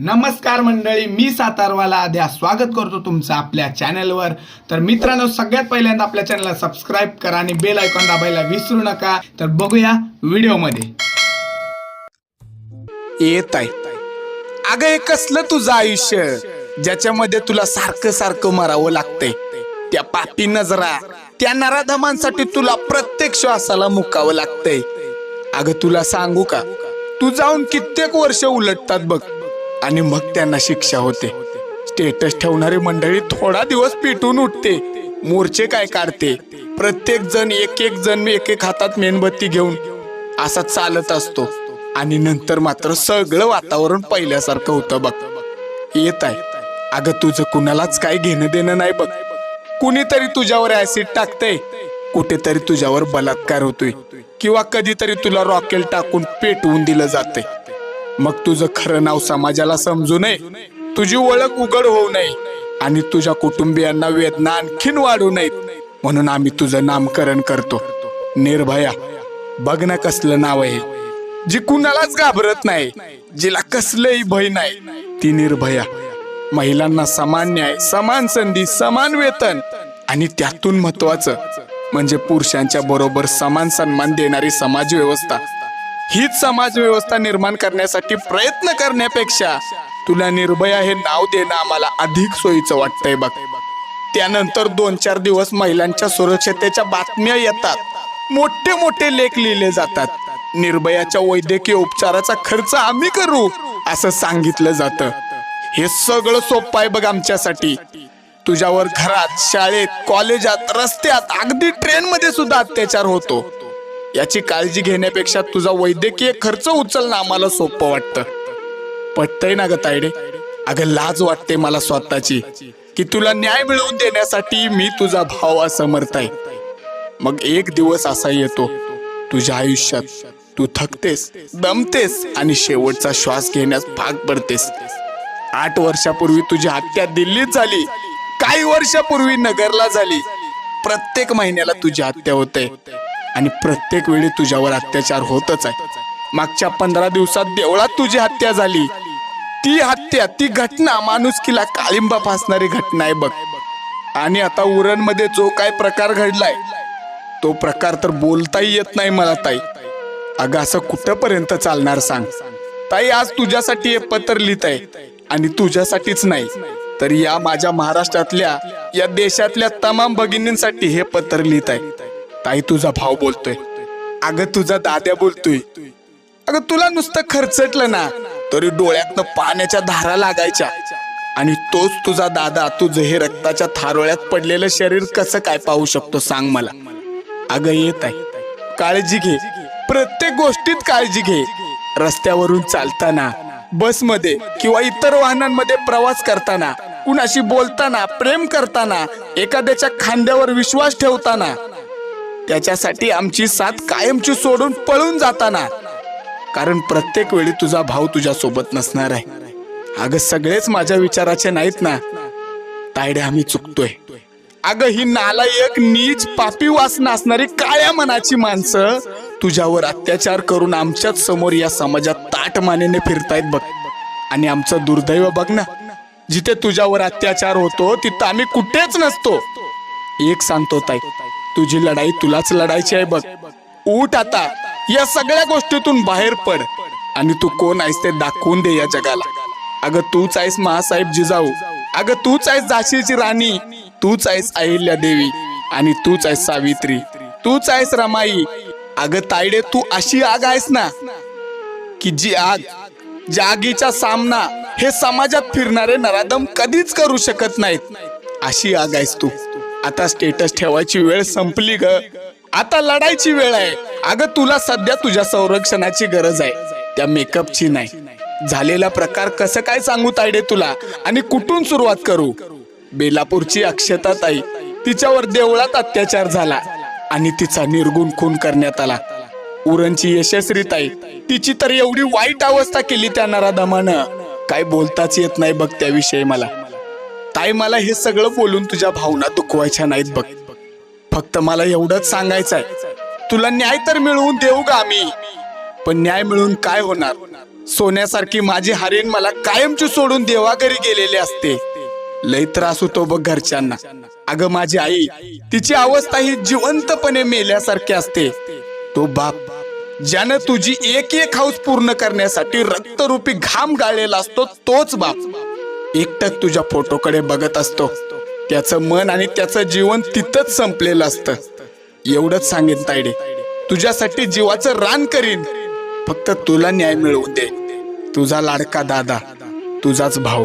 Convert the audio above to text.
नमस्कार मंडळी मी सातारवाला. आद्या स्वागत करतो तुमचं आपल्या चॅनलवर. तर मित्रांनो सगळ्यात पहिल्यांदा आपल्या चॅनलला सबस्क्राईब करा आणि बेल आयकॉन दाबायला विसरू नका. तर बघूया व्हिडिओमध्ये. येत आहे. अगं हे कसलं तुझं आयुष्य? ज्याच्यामध्ये तुला सारखं सारखं मरावं लागतंय. त्या पापी नजरा त्या नराधमांसाठी तुला प्रत्येक श्वासाला मुकावं लागतंय. अगं तुला सांगू का? तू जाऊन कित्येक वर्ष उलटतात बघ. आणि मग त्यांना शिक्षा होते. स्टेटस ठेवणारी मंडळी थोडा दिवस पेटून उठते. मोर्चे काय काढते? प्रत्येक जण एक एक जण एक एक हातात मेणबत्ती घेऊन असा चालत असतो. आणि नंतर मात्र सगळं वातावरण पहिल्यासारखं होतं बघ. येत आहे. अगं तुझं कुणालाच काय घेणं देणं नाही बघ. कुणीतरी तुझ्यावर ऍसिड टाकतंय. कुठेतरी तुझ्यावर बलात्कार होतोय. किंवा कधीतरी तुला रॉकेल टाकून पेटवून दिलं जाते मग तुझं खरं नाव समाजाला समजू नये. तुझी ओळख उघड होऊ नये. आणि तुझ्या कुटुंबियांना वेदना आणखीन वाढू नयेत. म्हणून आम्ही तुझं नामकरण करतो. निर्भया बघ ना कसलं नाव आहे. जी कुणालाच घाबरत नाही जिला कसलंही भय नाही ती निर्भया. महिलांना समान न्याय समान संधी समान वेतन आणि त्यातून महत्वाचं म्हणजे पुरुषांच्या बरोबर समान सन्मान देणारी समाज व्यवस्था हीच समाज व्यवस्था निर्माण करण्यासाठी प्रयत्न करण्यापेक्षा तुला निर्भया हे नाव देणं आम्हाला अधिक सोयीचं वाटतंय बघ. त्यानंतर दोन चार दिवस महिलांच्या सुरक्षतेच्या बातम्या येतात. मोठे मोठे लेख लिहिले जातात. निर्भयाच्या वैद्यकीय उपचाराचा खर्च आम्ही करू असं सांगितलं जातं. हे सगळं सोपं आहे बघ आमच्यासाठी. तुझ्यावर घरात शाळेत कॉलेजात रस्त्यात अगदी ट्रेन मध्ये सुद्धा अत्याचार होतो. याची काळजी घेण्यापेक्षा तुझा वैद्यकीय खर्च उचलणं आम्हाला सोपं वाटतं. पटतंय ना ग तायडे अगं लाज वाटते मला स्वतःची की तुला न्याय मिळवून देण्यासाठी मी तुझा भाव असमर्थ आहे. मग एक दिवस असा येतो तुझ्या आयुष्यात तू थकतेस दमतेस आणि शेवटचा श्वास घेण्यास भाग पडतेस. आठ वर्षापूर्वी तुझी हत्या दिल्लीत झाली काही वर्षापूर्वी नगरला झाली. प्रत्येक महिन्याला तुझी हत्या होते. आणि प्रत्येक वेळी तुझ्यावर अत्याचार होतच आहे. मागच्या पंधरा दिवसात देवळात तुझी हत्या झाली. ती हत्या ती घटना माणुसकीला काळिंबा फासणारी घटना आहे बघ. आणि आता उरणमध्ये जो काय प्रकार घडलाय तो प्रकार तर बोलताही येत नाही मला ताई. अगं असं कुठपर्यंत चालणार सांग? ताई आज तुझ्यासाठी हे पत्र लिहित आहे आणि तुझ्यासाठीच नाही. तर या माझ्या महाराष्ट्रातल्या या देशातल्या तमाम भगिनींसाठी हे पत्र लिहित आहे. ताई तुझा भाव बोलतोय. अगं तुझा दाद्या बोलतोय. अगं तुला नुसतं खर्चटलं ना तरी डोळ्यातनं पाण्याच्या धारा लागायच्या. आणि तोच तुझा दादा तुझं हे रक्ताच्या थारोळ्यात पडलेलं शरीर कसं काय पाहू शकतो सांग मला. अगं येत आहे. काळजी घे. प्रत्येक गोष्टीत काळजी घे. रस्त्यावरून चालताना बसमध्ये किंवा इतर वाहनांमध्ये प्रवास करताना कुणाशी बोलताना प्रेम करताना एखाद्याच्या खांद्यावर विश्वास ठेवताना त्याच्यासाठी आमची साथ कायमची सोडून पळून जाताना. कारण प्रत्येक वेळी तुझा भाव तुझ्या सोबत नसणार आहे. अगं सगळेच माझ्या विचाराचे नाहीत ना. तायडे आम्ही चुकतोय. अगं ही नालायक नीच पापी वासना असणारी काळ्या मनाची माणसं तुझ्यावर अत्याचार करून आमच्याच समोर या समाजात ताट मानेने फिरतायत बघ. आणि आमचं दुर्दैव बघ ना. जिथे तुझ्यावर अत्याचार होतो तिथं आम्ही कुठेच नसतो. एक सांगतो ताई तुझी लढाई तुलाच लढायची आहे बघ. उठ आता. या सगळ्या गोष्टीतून बाहेर पड. आणि तू कोण आहेस ते दाखवून दे या जगाला. अगं तूच आहेस महासाहेब जिजाऊ. अगं तूच आहेस झाशीची राणी. तूच आहेस अहिल्या देवी. आणि तूच आहेस सावित्री. तूच आहेस रमाई. अगं तायडे तू अशी आग आहेस ना की जी आग ज्या आगीचा सामना हे समाजात फिरणारे नराधम कधीच करू शकत नाहीत. अशी आग आहेस तू. आता स्टेटस ठेवायची वेळ संपली ग. आता लढायची वेळ आहे. अगं तुला सध्या तुझ्या संरक्षणाची गरज आहे. त्या मेकअपची नाही. झालेला प्रकार कसं काय सांगू तायडे तुला? आणि कुठून सुरुवात करू? बेलापूरची अक्षता ताई तिच्यावर देवळात अत्याचार झाला आणि तिचा निर्गुण खून करण्यात आला. उरणची यशस्वी ताई तिची तर एवढी वाईट अवस्था केली त्या नराधमानं. काय बोलताच येत नाही बघ त्याविषयी मला. ताई मला हे सगळं बोलून तुझ्या भावना दुखवायच्या नाहीत बघ. फक्त मला एवढंच सांगायचंय. तुला न्याय तर मिळवून देऊ का आम्ही. पण न्याय मिळून काय होणार? सोन्यासारखी माझी हरीण मला कायमची सोडून देवाघरी गेलेली असते. लय त्रास होतो बघ घरच्यांना. अगं माझी आई तिची अवस्था ही जिवंतपणे मेल्यासारखी असते. तो बाप ज्यानं तुझी एक एक हाऊस पूर्ण करण्यासाठी रक्तरूपी घाम गाळलेला असतो तोच बाप. एकटक तुझ्या फोटोकडे बघत असतो. त्याचं मन आणि त्याचं जीवन तिथंच संपलेलं असतं. एवढंच सांगेन तायडे तुझ्यासाठी जीवाचं रान करीन. फक्त तुला न्याय मिळवून दे. तुझा लाडका दादा. तुझाच भाऊ.